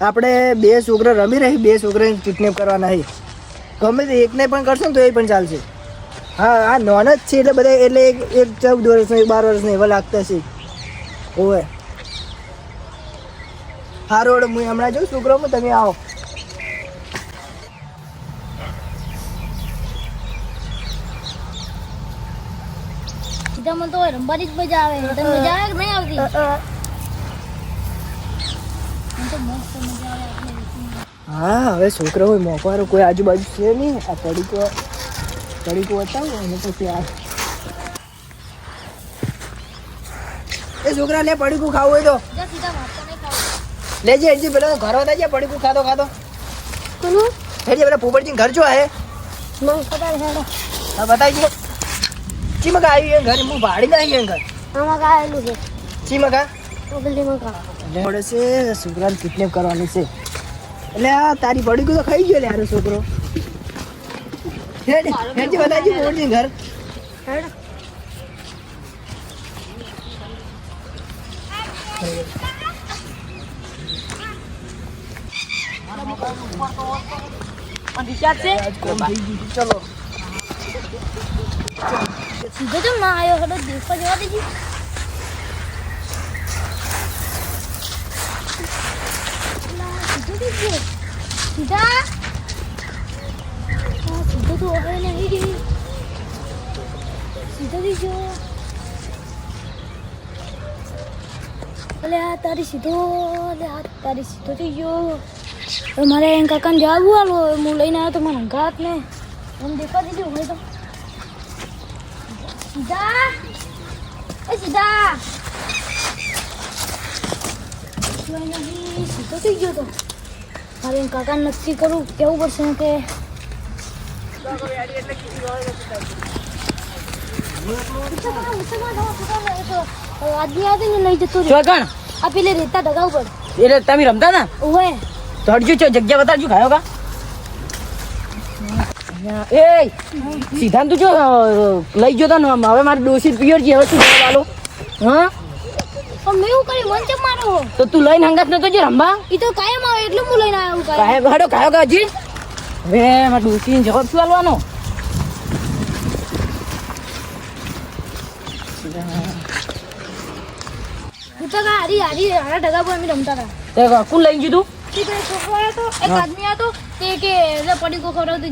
આપણે બે છોકરા રમી રહી બે છોકરાને કિડનેપ કરવાના છે. ગમે તે એકને પણ કરશો ને તો એ પણ ચાલશે. હા આ નોન જ છે એટલે બધા એટલે એક એક ચૌદ વર્ષનો એક બાર વર્ષનો એવા લાગતા છે. ઓવે. હા રોડ હું હમણાં જોઉં છોકરાઓમાં તમે આવો. સીધા મને તો રમવાની જ મજા આવે. મજા આવે કે નહીં આવતી મને તો મસ્ત મજા આવે આપણે બેસીને. હા હવે છોકરાઓ મોકવાનો કોઈ આજુબાજુ છે નહીં. આ પડીકો પડીકો બતાવો અને પછી આ. એ છોકરા લે પડીકું ખાવું હોય તો. જા સીધા વાંચતા નહીં ખાવું લેજે હેડજી પેલા ઘર હતા છે પડીકું ખાતો ખાતો કોનું? હેડજી પેલા પોપટજી ઘર જો હે. નહીં ખબર હેડો. હા બતાવી ચી મકા આવી એ ઘર હું ભાડી ના આવી એ ઘર. આમાં કાયેલું એટલે પડે છે છોકરાને કિડનેપ કરવાની છે. એટલે આ તારી પડીકું તો ખાઈ ગયો યાર છોકરો. હેડ હેડજી બતાવી ઘર. હેડો ચલો. સીધો કેમ ના આવ્યો હેડો દેખવા જવા દેજી. અલા, સીધો થઈ ગયો. સીધા આ સીધો તો હવે નહીં સીધો થઈ ગયો અલે આ તારી સીધો અલે આ તારી સીધો થઈ ગયો હવે મારે એમ કાકાને જવાબું આલો હું લઈને આવ્યો તો મને અંગાત ને એમ દેખવા દીધું હોય તો સીધા એ સીધા કોઈ નહીં સીધો થઈ ગયો તો મારે કાકા કાકાને નક્કી કરું કેવું પડશે ને કે આજની આવે ને લઈ જતો રહ્યો આ પેલી રેતા ડગા ઉપર. એટલે તમે રમતા ના છો જગ્યા બતાવજો ખાયો કા? એ સિદ્ધાંત તું જો લઈ જતો ને હવે મારે ડોસી પિયર છે હવે શું હા? પણ મેં એવું કર્યું મન ચમ મારો તો તું લઈને હંગાત નતો જે રમવા? એ તો કાયમ આવે એટલે હું લઈને આવ્યો કાય કાય હડો કાયો કા હવે માં ડોસી જવાબ શું આલવાનો હું તો હારી હારી હારા ડગા પર અમે રમતા હતા. તે કોણ ગયું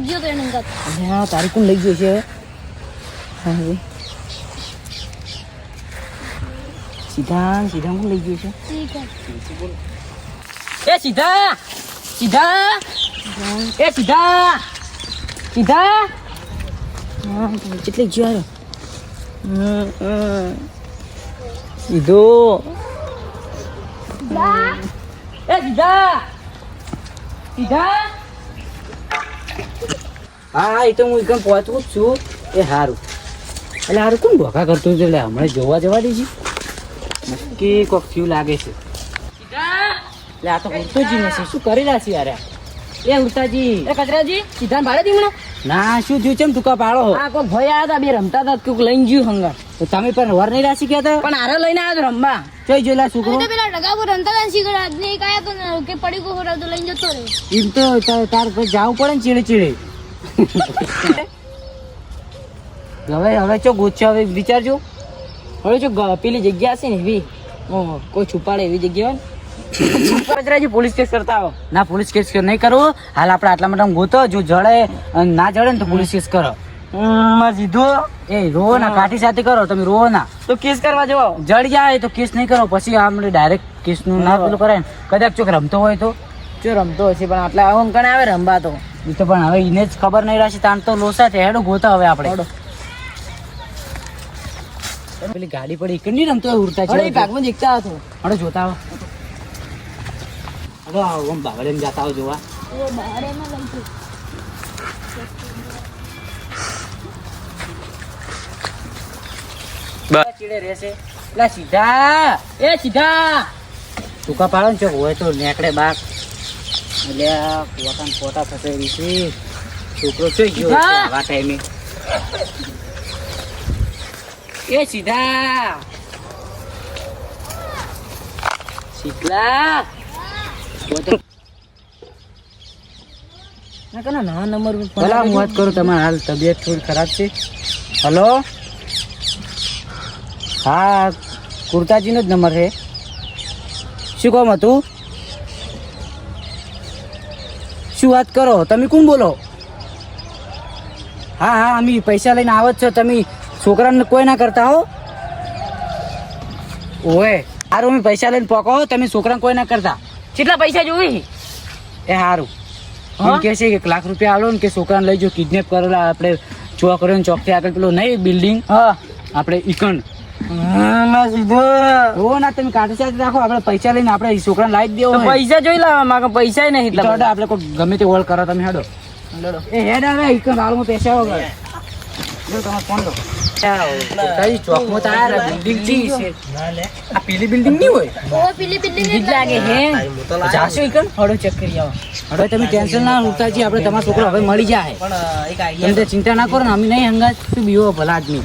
ગયો એને તું હા તારી કોણ લઈ ગયો છે હવે? હા હવે સીધા સીધા હું લઈ ગયો છે એ સીધા સીધા એ સીધા સીધા હા કેટલી. સીધો એ સીધા સીધા હા એ તો હું એકદમ પહોંચું જ છું એ સારું એટલે સારું કોણ ભોકા કરતું હતું એટલે હમણાં જોવા જવા દેજી નક્કી કોક થયું લાગે છે. એટલે આ તો ઉડતોજી નથી શું કરી રહ્યા છે યાર? એ ઉડતાજી. એ કચરાજી સીધા ભાડે દી મને. ના શું થયું? ચમ તુકા પાડો આ કોઈ ભય આવ્યા હતા બે રમતા હતા કોઈક લઈને ગયું હંગર તો તમે પણ વર નહીં રાશી ગયા હતા પણ આરે લઈને આવ્યો રમવા. જોઈ જોયેલા છોકરો. પેલા ડગાવો રમતા હતા શીખર આજને એક આયા તો કે પડી ગયો હોરા તો લઈને જતો રહ્યો. એમ તો તાર- તાર જાવું જવું પડે ને ચીડે ચીડે હવે હવે ચો ગોચ્યો હવે વિચારજો. હવે જો પેલી જગ્યા હશે ને એવી કોઈ છુપાડે એવી જગ્યા હોય ને. પોલીસ કેસ કરતા આવો. ના પોલીસ કેસ નહીં કરવો હાલ આપણે આટલા માટે ગોતો. જો જડે ના જડે ને તો પોલીસ કેસ કરો. સીધો? એ રોવો ના કાઠી સાથે કરો. તમે રોવો ના તો કેસ કરવા જવો જડી જાય તો કેસ નહીં કરો. પછી આપણે ડાયરેક્ટ કેસનું ના પેલું કરાય ને. કદાચ ચોક રમતો હોય તો. જો રમતો હશે પણ આટલા અંકણે આવે રમવા તો. એ તો પણ હવે એને જ ખબર નહીં રહેશે. તાન તો લોસા છે. હેડો ગોતા હવે આપણે. પેલી ગાડી પડી. એકડી રમતો ઉડતા છે ભાગમાં દેખતા હતો હડો જોતા આવો. હડો આવો આમ બાવળે જતા આવો જોવા. ચીડે રહેશે. લા સીધા. એ સીધા. ટૂંકા પાડો ને હોય તો નેકડે બાક એટલે આ પોતા ને પોતા થશે એવી છે. છોકરો જોઈ ગયો ટાઈમે. એ સીધા. શીતલા ના કે નવા નંબર પર ભલા હું વાત કરું તમારે હાલ તબિયત થોડી ખરાબ છે. હલો? હા કુર્તાજીનો જ નંબર છે. શું કોમ હતું? શું વાત કરો? તમે કોણ બોલો? હા હા અમે પૈસા લઈને આવો છો. તમે છોકરાને કોઈ ના કરતા હો. ઓએ સારું અમે પૈસા લઈને પોકો તમે છોકરાને કોઈ ના કરતા. કેટલા પૈસા જોઈ? એ સારું હું? કે છે કે એક લાખ રૂપિયા આલો ને કે છોકરાને લઈ જો કિડનેપ કરેલા આપણે છોકરીઓને ચોકથી આગળ પેલો નહીં બિલ્ડિંગ હા. આપણે ઈકણ. ના તમે કાઢી રાખો આપણે પૈસા લઈને આપણે છોકરાને લાવી દેવો પૈસા જોઈ લાવવા માંગે પૈસા નહીં આપણે કોઈ ગમે તે ઓલ કરો તમે હેડો. એ હેડ આવે પૈસા વગર જો તમારો ફોન લો. કઈ ચોકમાં તો આયા બિલ્ડિંગ ચી છે. આ પીલી બિલ્ડિંગ નહીં હોય? ઓ પેલી બિલ્ડિંગ બીક લાગે હે. જાશો ઈકણ હડો ચેક કરી આવો. હવે તમે ટેન્શન ના ઉઠાજી આપણે તમારો છોકરો હવે મળી જાય. તમે ચિંતા ના કરો ને અમે નહીં હંગાત. બીઓ બીવો ભલા આદમી?